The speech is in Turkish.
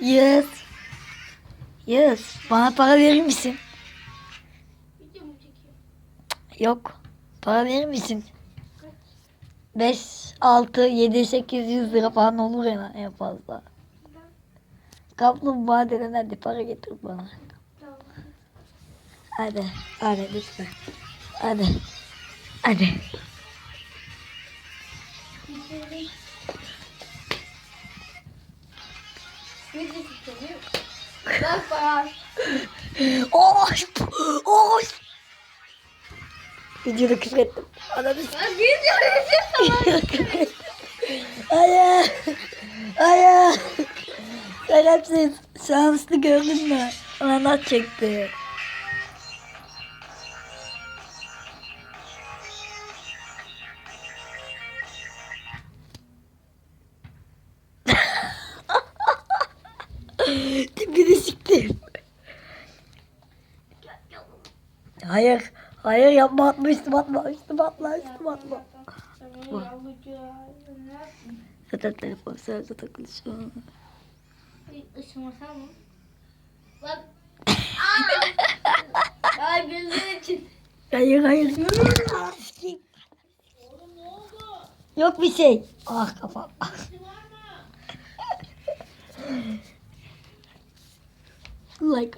Yağız. Yağız. Bana para verir misin? Yok. Para verir misin? 5, 6, 7, 800 lira falan olur en, en fazla. Kaplumbağa denen hadi para getir bana. Hadi. Hadi lütfen. Hadi. Hadi. Video çekiyor. Bak bak. Oş! Oş! Videoda küfür ettim. Ananı Ben video çekiyorum. Hayır. Hayır. Şerefsiz. Şanslı gördün mü? Anlat çekti. Tipini siktim. Hayır. Hayır yapma atma üstüme atma. Üstüme atma üstüme atma. Zaten telefon sözde takılı şu an. Işımasam mı? Bak. Ay gözün için. Hayır hayır. Yok bir şey. Ah kafam. like